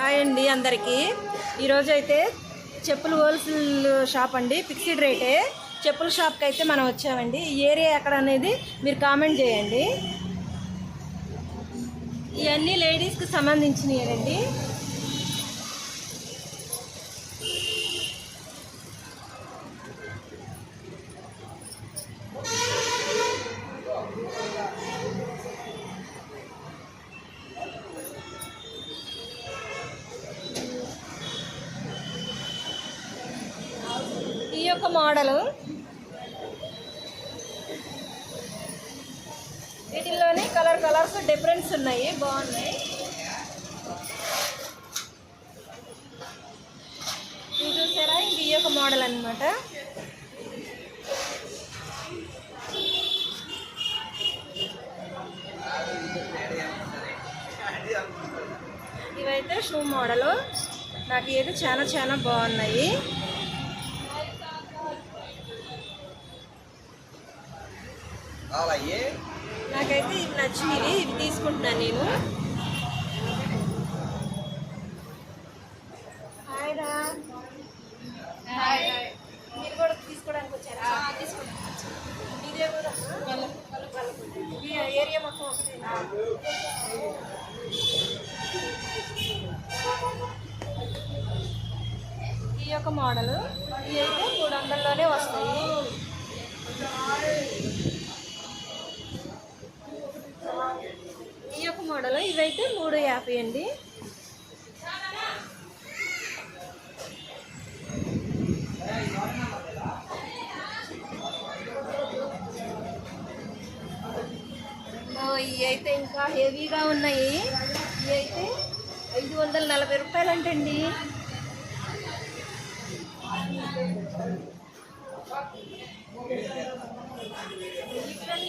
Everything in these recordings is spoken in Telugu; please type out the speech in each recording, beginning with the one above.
హాయ్ అండి అందరికీ. ఈరోజు అయితే చెప్పులు హోల్సేల్ షాప్ అండి ఫిక్స్డ్ రేటే. చెప్పుల షాప్కి అయితే మనం వచ్చామండి. ఈ ఏరియా ఎక్కడ అనేది మీరు కామెంట్ చేయండి. ఇవన్నీ లేడీస్కి సంబంధించినవి అండి యొక్క మోడలు. వీటిల్లోని కలర్ కలర్స్ డిఫరెన్స్ ఉన్నాయి బాగున్నాయి. ఇది చూసారా? ఇది ఈ యొక్క మోడల్ అనమాట ఇవైతే షూ మోడలు. నాకు ఏది చాలా చాలా బాగున్నాయి. నాకైతే ఇవి నచ్చినవి ఇవి తీసుకుంటున్నాను నేను. హాయ్ రా. హాయ్. మీరు కూడా తీసుకోవడానికి వచ్చారా? ఇదే కూడా? ఈ ఏరియా మొత్తం ఈ యొక్క మోడల్ ఇవి అయితే మూడు వందల్లోనే వస్తాయి ఈ యొక్క మోడల్ కూడా యాభై అండి. ఇవి అయితే ఇంకా హెవీగా ఉన్నాయి. ఇవి అయితే ఐదు వందల నలభై రూపాయలు అంటండి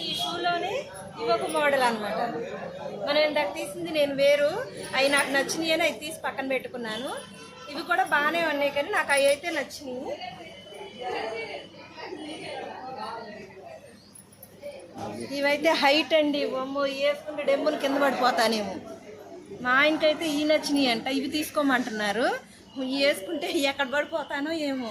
ఈ షూలోనే ఇవి ఒక మోడల్ అనమాట మనం ఇందాక తీసింది నేను వేరు. అవి నాకు నచ్చినాయి అని అవి తీసి పక్కన పెట్టుకున్నాను. ఇవి కూడా బాగానే ఉన్నాయి కానీ నాకు అవి అయితే నచ్చినాయి ఇవైతే హైట్ అండి. బొమ్మ వేసుకుంటే డెమ్ములు కింద పడిపోతానేమో. మా ఆయనకైతే ఈ నచ్చినాయి అంట. ఇవి తీసుకోమంటున్నారు. ఇవి వేసుకుంటే ఎక్కడ పడిపోతానో ఏమో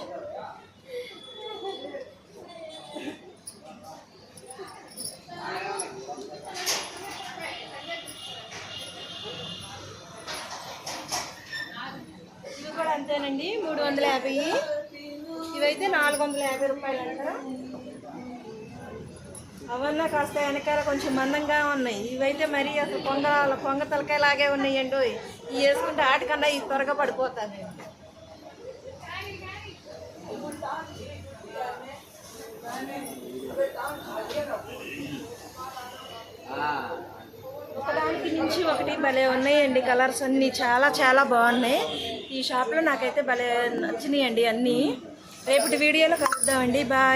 ఇవి కూడా అంతేనండి మూడు వందల యాభై. ఇవైతే నాలుగు వందల యాభై రూపాయలు అంట అవన్నా కాస్త వెనకాల కొంచెం మందంగా ఉన్నాయి. ఇవైతే మరి అసలు కొంగ కొంగ తలకాయలాగే ఉన్నాయండి. ఇవి వేసుకుంటే ఆటకన్నా ఇవి త్వరగా పడిపోతాను ఒకటి భలే ఉన్నాయండి కలర్స్ అన్నీ. చాలా చాలా బాగున్నాయి. ఈ షాప్లో నాకైతే భలే నచ్చినాయండి అన్నీ. రేపటి వీడియోలో కలుద్దామండి. బాయ్.